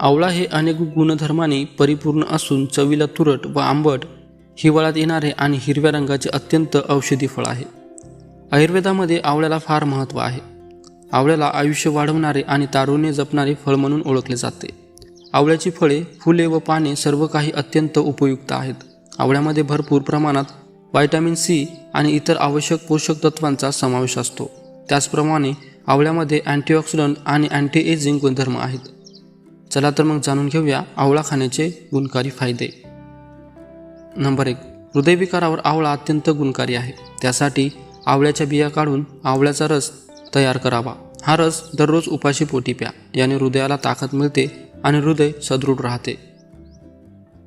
आवळा हे अनेक गुणधर्मांनी परिपूर्ण असून चवीला तुरट व आंबट हिवाळ्यात येणारे आणि हिरव्या रंगाचे अत्यंत औषधी फळ आहे. आयुर्वेदामध्ये आवळ्याला फार महत्त्व आहे. आवळ्याला आयुष्य वाढवणारे आणि तारुण्य जपणारे फळ म्हणून ओळखले जाते. आवळ्याची फळे फुले व पाने सर्व काही अत्यंत उपयुक्त आहेत. आवळ्यामध्ये भरपूर प्रमाणात व्हायटामिन सी आणि इतर आवश्यक पोषक तत्वांचा समावेश असतो. त्याचप्रमाणे आवळ्यामध्ये अँटीऑक्सिडंट आणि अँटी एजिंग गुणधर्म आहेत. चला तर मग जाणून घेऊया आवळा खाण्याचे गुणकारी फायदे. नंबर एक हृदयविकारावर आवळा अत्यंत गुणकारी आहे. त्यासाठी आवळ्याच्या बिया काढून आवळ्याचा रस तयार करावा. हा रस दररोज उपाशी पोटी प्या. याने हृदयाला ताकद मिळते आणि हृदय सदृढ राहते.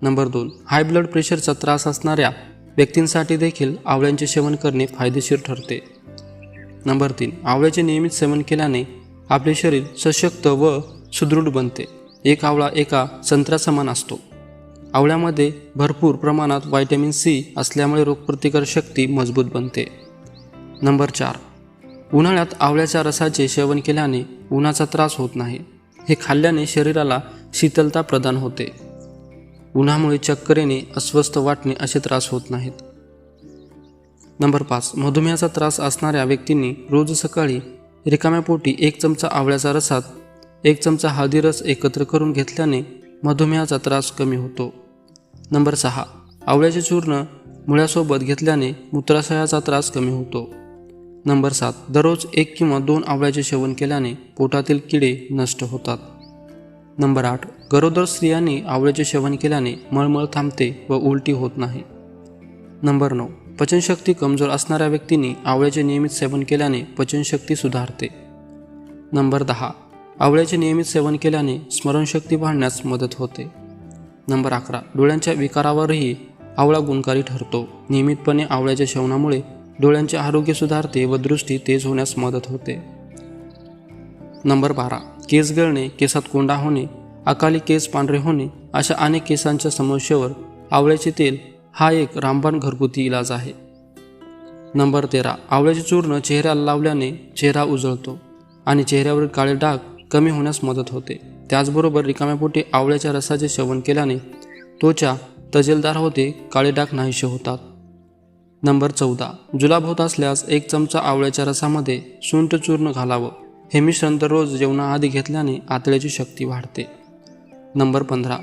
नंबर दोन हाय ब्लड प्रेशरचा त्रास असणाऱ्या व्यक्तींसाठी देखील आवळ्यांचे सेवन करणे फायदेशीर ठरते. नंबर तीन आवळ्याचे नियमित सेवन केल्याने आपले शरीर सशक्त व सुदृढ बनते. एक आवळा एका संत्र्यासमान असतो. आवळ्यामध्ये भरपूर प्रमाणात व्हायटॅमिन सी असल्यामुळे रोगप्रतिकार शक्ती मजबूत बनते. नंबर चार. उन्हाळ्यात आवळ्याच्या रसाचे सेवन केल्याने उन्हाचा त्रास होत नाही. हे खाल्ल्याने शरीराला शीतलता प्रदान होते. उन्हामुळे चक्कर येणे अस्वस्थ वाटणे असे त्रास होत नाहीत. नंबर पाच. मधुमेहाचा त्रास असणाऱ्या व्यक्तींनी रोज सकाळी रिकाम्या पोटी एक चमचा आवळ्याचा रसात एक चमचा हळदी रस एकत्र करून घेतल्याने मधुमेहाचा त्रास कमी होतो. नंबर सहा आवळ्याचे चूर्ण मुळ्यासोबत घेतल्याने मूत्राशयाचा त्रास कमी होतो. नंबर सात दररोज एक किंवा दोन आवळ्याचे सेवन केल्याने पोटातील किडे नष्ट होतात. नंबर आठ गरोदर स्त्रियांनी आवळ्याचे सेवन केल्याने मळमळ थांबते व उलटी होत नाही. नंबर नऊ पचनशक्ती कमजोर असणाऱ्या व्यक्तींनी आवळ्याचे नियमित सेवन केल्याने पचनशक्ती सुधारते. नंबर दहा आवळ्याचे नियमित सेवन केल्याने स्मरणशक्ती वाढण्यास मदत होते. नंबर अकरा. डोळ्यांच्या विकारावरही आवळा गुणकारी ठरतो. नियमितपणे आवळ्याच्या सेवनामुळे डोळ्यांचे आरोग्य सुधारते व दृष्टी तेज होण्यास मदत होते. नंबर बारा. केस गळणे केसात कोंडा होणे अकाली केस पांढरे होणे अशा अनेक केसांच्या समस्येवर आवळ्याचे तेल हा एक रामबाण घरगुती इलाज आहे. नंबर तेरा. आवळ्याचे चूर्ण चेहऱ्याला लावल्याने चेहरा उजळतो आणि चेहऱ्यावरील काळे डाग कमी होण्यास मदत होते. त्याचबरोबर रिकाम्यापोटी आवळ्याच्या रसाचे सेवन केल्याने त्वचा तजेलदार होते काळे डाग नाहीसे होतात. नंबर चौदा. जुलाब होत असल्यास एक चमचा आवळ्याच्या रसामध्ये सुंठ चूर्ण घालावं. हे मिश्रण दररोज जेवणाआधी घेतल्याने आतड्याची शक्ती वाढते. नंबर पंधरा.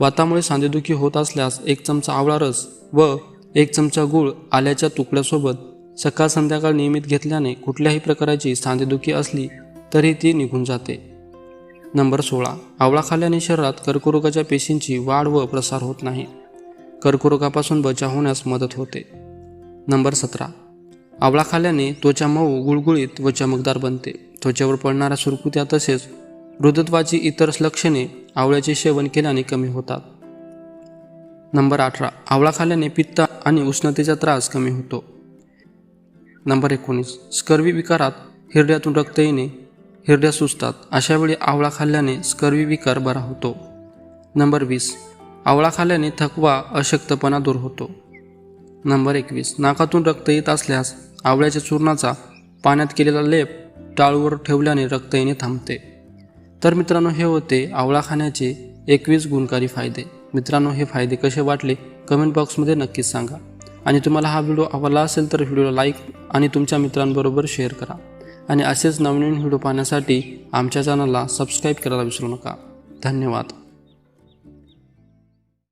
वातामुळे सांधेदुखी होत असल्यास एक चमचा आवळा रस व एक चमचा गूळ आल्याच्या तुकड्यासोबत सकाळ संध्याकाळ नियमित घेतल्याने कुठल्याही प्रकारची सांधेदुखी असली तरी ती निघून जाते. नंबर सोळा. आवळा खाल्ल्याने शरीरात कर्करोगाच्या पेशींची वाढ व प्रसार होत नाही. कर्करोगापासून बचाव होण्यास मदत होते. नंबर सतरा. आवळा खाल्ल्याने त्वचा मऊ गुळगुळीत व चमकदार बनते. त्वचेवर पडणाऱ्या सुरकुत्या तसेच वृद्धत्वाची इतर लक्षणे आवळ्याचे सेवन केल्याने कमी होतात. नंबर अठरा. आवळा खाल्ल्याने पित्त आणि उष्णतेचा त्रास कमी होतो. नंबर एकोणीस. स्कर्वी विकारात हिरड्यातून रक्त येणे हिरड्या सुचतात अशावेळी आवळा खाल्ल्याने स्कर्वी विकार बरा होतो. नंबर वीस. आवळा खाल्ल्याने थकवा अशक्तपणा दूर होतो. नंबर एकवीस. नाकातून रक्त येत असल्यास आवळ्याच्या चूर्णाचा पाण्यात केलेला लेप टाळूवर ठेवल्याने रक्त येणे थांबते. तर मित्रांनो हे होते आवळा खाण्याचे एकवीस गुणकारी फायदे. मित्रांनो हे फायदे कसे वाटले? कमेंट बॉक्समध्ये नक्कीच सांगा. आणि तुम्हाला हा व्हिडिओ आवडला असेल तर व्हिडिओला लाईक आणि तुमच्या मित्रांबरोबर शेअर करा. आणि असेच नवनवीन व्हिडिओ पाहण्यासाठी आमच्या चॅनलला सबस्क्राईब करायला विसरू नका. धन्यवाद.